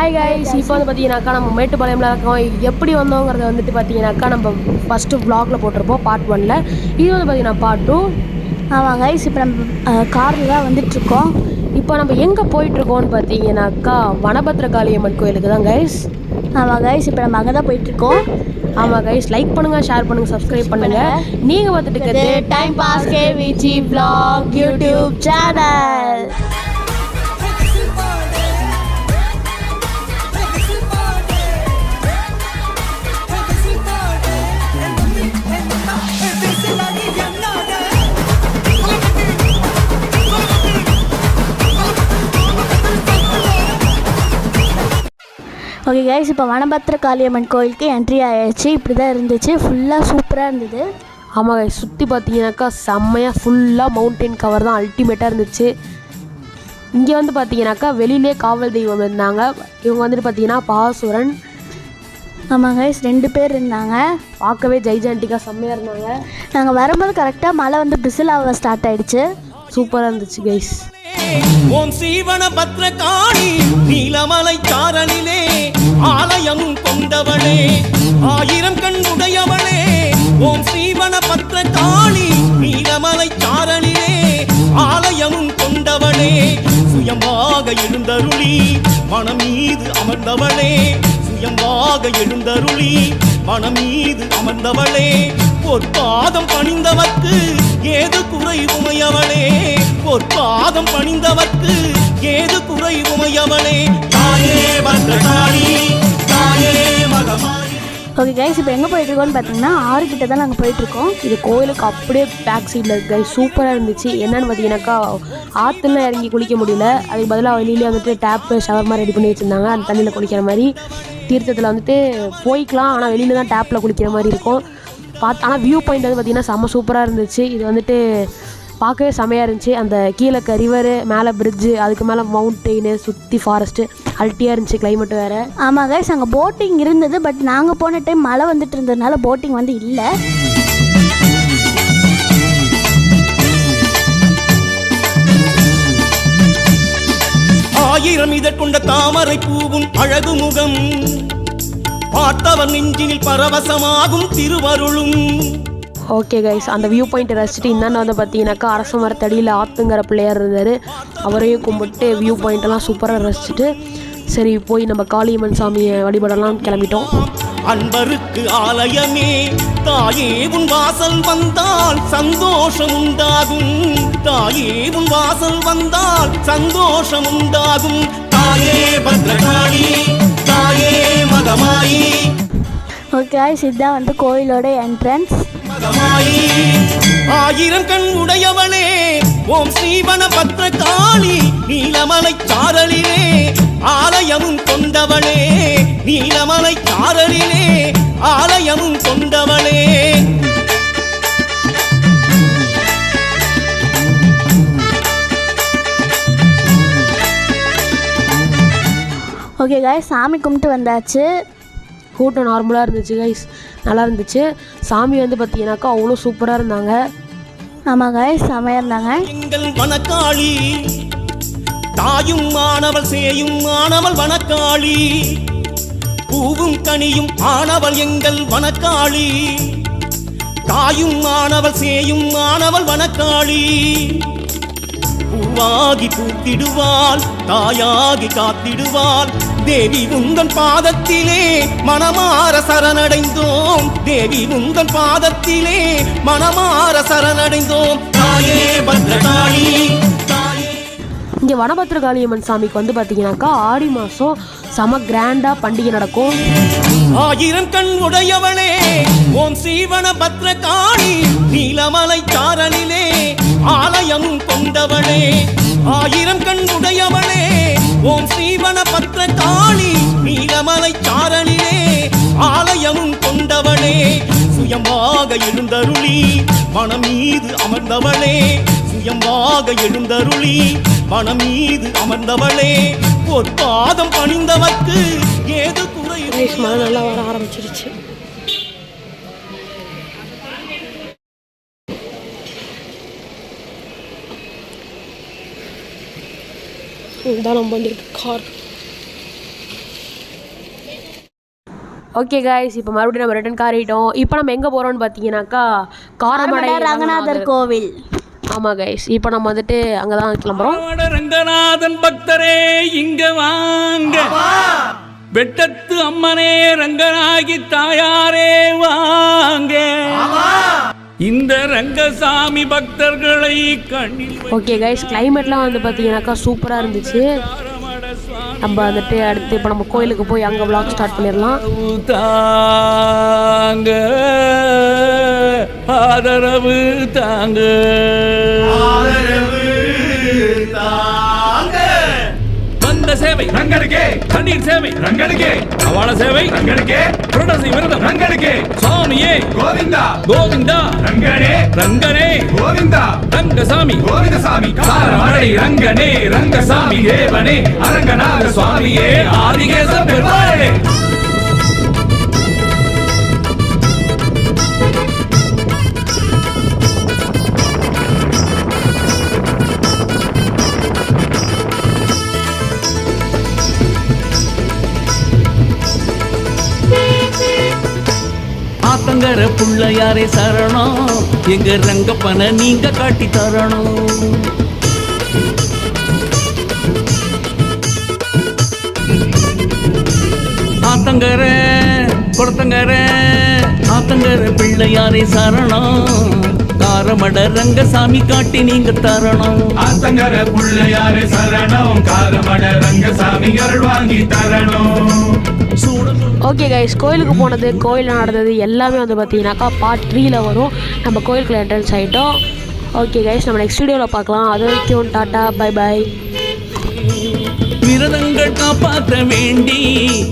Hi guys இப்போ வந்து பார்த்தீங்கன்னாக்கா நம்ம மேட்டுப்பாளையம்ல இருக்கோம். எப்படி வந்தோங்கிறத வந்துட்டு பார்த்தீங்கன்னாக்கா நம்ம ஃபஸ்ட்டு vlogல போட்டிருப்போம் பார்ட் ஒனில் இது வந்து பார்த்தீங்கன்னா பார்ட் டூ ஆமாம் கைஸ் இப்போ நம்ம காரில் தான் வந்துட்டுருக்கோம். இப்போ நம்ம எங்கே போயிட்டுருக்கோம்னு பார்த்தீங்கன்னாக்கா வனபத்ர காளியம்மன் கோயிலுக்கு தான் கைஸ் ஆமாம் கைஸ் இப்போ நம்ம அங்கே தான் போயிட்டுருக்கோம் ஆமாம் கைஸ் லைக் பண்ணுங்கள் ஷேர் பண்ணுங்கள் சப்ஸ்கிரைப் பண்ணுங்கள் நீங்கள் பார்த்துட்டு time pass KVG vlog YouTube channel okay guys இப்போ வனபத்திர காளியம்மன் கோயிலுக்கு என்ட்ரி ஆயாச்சு இப்படி தான் இருந்துச்சு. ஃபுல்லாக சூப்பராக இருந்தது. ஆமாம் கைஸ் சுற்றி பார்த்தீங்கன்னாக்கா செம்மையாக ஃபுல்லாக மவுண்டைன் கவர் தான் அல்டிமேட்டாக இருந்துச்சு. இங்கே வந்து பார்த்தீங்கன்னாக்கா வெளியிலே காவல் தெய்வம் இருந்தாங்க. இவங்க வந்துட்டு பார்த்தீங்கன்னா பாசுரன். ஆமாம் கைஸ் ரெண்டு பேர் இருந்தாங்க. பார்க்கவே ஜெய்ஜாண்டிக்காக செம்மையாக இருந்தாங்க. நாங்கள் வரும்போது கரெக்டாக மழை வந்து பிசிலாக ஸ்டார்ட் ஆயிடுச்சு. சூப்பராக இருந்துச்சு கைஸ் ஓம் சீவன பத்ரகாளி நீலமலை சாரலிலே. ஆலயம் கொண்டவளே ஆயிரம் கண் உடையவளே ஓம் சீவன பத்ரகாளி நீலமலை சாரணிலே ஆலயம் கொண்டவளே சுயமாக எழுந்தருளி மனம் மீது அமர்ந்தவளே சுயமாக எழுந்தருளி மனம் மீது அமர்ந்தவளே பொற்பாதம் பணிந்தவர்க்கு ஏது குறை உமையவளே பொற்பாதம் பணிந்தவர்க்கு ஏது குறை உமையவளே தாயே பத்ரகாளி? தாயே ஓகே கைஸ் இப்போ எங்கே போயிட்டுருக்கோம்னு பார்த்தீங்கன்னா ஆறு கிட்ட தான் நாங்கள் போயிட்டுருக்கோம். இது கோயிலுக்கு அப்படியே பேக் சைடில் இருக்கு கைஸ் சூப்பராக இருந்துச்சு. என்னன்னு பார்த்தீங்கன்னாக்கா ஆற்றுல இறங்கி குளிக்க முடியல. அதுக்கு பதிலாக வெளியிலே வந்துட்டு டேப்பு ஷவர் மாதிரி ரெடி பண்ணி வச்சுருந்தாங்க. அந்த தண்ணியில் குளிக்கிற மாதிரி. தீர்த்தத்தில் வந்துட்டு போய்க்கலாம். ஆனால் வெளியில தான் டேப்பில் குளிக்கிற மாதிரி இருக்கும். பார்த்து ஆனால் வியூ பாயிண்ட் வந்து பார்த்திங்கன்னா செம்ம சூப்பராக இருந்துச்சு. இது வந்துட்டு பார்க்கவே செமையாக இருந்துச்சு. அந்த கீழே ரிவரு மேலே பிரிட்ஜு அதுக்கு மேலே மவுண்டெயின் சுற்றி ஃபாரஸ்ட்டு அல்ட்டியாக இருந்துச்சு climate வேறு. ஆமாம் கைஸ் அங்கே போட்டிங் இருந்தது பட் நாங்கள் போன டைம் மழை வந்துட்டு இருந்ததுனால போட்டிங் வந்து இல்லை. ஆயிரம் இதழ் கொண்ட தாமரை பூவும் அழகு முகம். பார்த்தவர் நெஞ்சினில் பரவசமாகும் திருவருளும். ஓகே கைஸ் அந்த வியூ பாயிண்ட்டை ரசிச்சுட்டு இந்தாண்ட வந்து பார்த்தீங்கன்னாக்கா அரச மரத்தடியில் ஆத்துங்கிற பிள்ளையார் இருந்தார். அவரையும் கும்பிட்டு வியூ பாயிண்டெல்லாம் சூப்பராக ரசிச்சுட்டு சரி போய் நம்ம காளியம்மன் சாமியை வழிபடலாம் கிளம்பிட்டோம். அன்பருக்கு ஆலயமே தாயே உன் வாசல் வந்தால் சந்தோஷம் உண்டாகும் தாயே உன் வாசல் வந்தால் சந்தோஷம் உண்டாகும் தாயே பத்ரகாளி தாயே மகமாயி. ஓகே கைஸ் இதுதான் வந்து கோயிலோட என்ட்ரன்ஸ் மகமாயி ஆயிரம் கண் உடையவனே ஓம் ஸ்ரீவன பத்ரகாளி நீலமலை சாரலிலே. ஆலயமும் கொண்டவளே நீலமலை சாரலிலே. ஆலயமும் கொண்டவளே. ஓகே காய் சாமி கும்பிட்டு வந்தாச்சு. கூட்டம் நார்மலாக இருந்துச்சு கைஸ் நல்லா இருந்துச்சு. சாமி வந்து பார்த்தீங்கன்னாக்கா அவ்வளோ சூப்பராக இருந்தாங்க. ஆமாம் கைஸ் செமையாக இருந்தாங்க. எங்கள் வனக்காளி தாயும் மாணவள் சேயும் மாணவள் வனக்காளி. பூவும் கனியும் ஆனவள் எங்கள் வனக்காளி. தாயும் மாணவள் சேயும் மாணவள் வனக்காளி. பூவாகி பூத்திடுவாள் தாயாகி காத்திடுவாள். தேவி உங்கள் பாதத்திலே மனமாற சரணடைந்தோம். தேவி உங்கள் பாதத்திலே மனமாற சரணடைந்தோம். தாயே பத்ரகாளி தாயே இங்கே வனபத்திர காளியம்மன் சாமிக்கு வந்து பார்த்தீங்கன்னாக்கா ஆடி மாதம் செம கிராண்டாக பண்டிகை நடக்கும். ஆயிரம் கண் உடையவனே ஓம் சீவன பத்ரகாளி நீலமலை சாரணிலே ஆலயம் கொண்டவளே ஆயிரம் கண் உடையவளே ஓம் சீவன பத்ரகாளி நீலமலை சாரணிலே ஆலயம் கொண்டவளே சுயமாக எழுந்தருளி மனம் மீது அமர்ந்தவளே. சுயமாக எழுந்தருளி மனம் மீது அமர்ந்தவளே பொற்பாதம் பணிந்தவர்க்கு ஏது குறை? நல்லா வர ஆரம்பிச்சிருச்சு. நம்ம வந்துருக்கு கார். ஓகே காய்ஸ் இப்போ மறுபடியும் நம்ம ரிட்டன் காரிட்டோம் இப்போ நம்ம எங்கே போகிறோம்னு பார்த்தீங்கன்னாக்கா காரமடை ரங்கநாதர் கோவில். ஆமாம் கைஸ் இப்போ நம்ம வந்துட்டு அங்கே தான் கிளம்புறோம் ரங்கநாதன் பக்தரே இங்க வாங்க. வெட்டத்து அம்மனே ரங்கனாகி தாயாரே வாங்க. இந்த ரங்கசாமி பக்தர்களை கண்ணில் ஓகே கைஸ் கிளைமேட்லாம் வந்து பார்த்தீங்கன்னாக்கா சூப்பராக இருந்துச்சு. நம்ம வந்துட்டு அடுத்து இப்போ நம்ம கோயிலுக்கு போய் அங்கே vlog ஸ்டார்ட் பண்ணிடலாம். தாங்க. ஆதரவு தாங்க. சேவை ரங்கனுக்கே தண்ணீர் சேவை ரங்கனுக்கே அவள சேவை ரங்கனுக்கே புரடசி விரதம் ரங்கனுக்கே சுவாமியே கோவிந்தா. கோவிந்தா. ரங்கனே. ரங்கனே. கோவிந்தா. ரங்கசாமி. கோவிந்தசாமி. காரமடை. ரங்கனே. ரங்கசாமி. தேவனே. அரங்கநாத சுவாமியே ஆதிகேச பெருமாளே. புள்ளையாரே சரணம். எங்க ரங்கப்பன நீங்க காட்டி தரணும். ஆத்தங்கர குளத்தங்கர ஆத்தங்கர பிள்ளையாரே சரணம். காரமட ரங்கசாமி காட்டி நீங்க தரணும். ஆத்தங்கர புள்ளையாரே சரணம். காரமட ரங்கசாமி அருள் வாங்கி தரணும். ஓகே கைஸ் கோயிலுக்கு போனது கோயில் நடந்தது எல்லாமே வந்து பார்த்தீங்கன்னாக்கா பார்ட் த்ரீல வரும். நம்ம கோயிலுக்குள்ள என்ட்ரன்ஸ் ஆகிட்டோம் ஓகே கைஸ் நம்ம நெக்ஸ்ட் வீடியோவில் பார்க்கலாம். அது வரைக்கும் டாட்டா பை பாய் விரதங்கள் காப்பாற்ற வேண்டி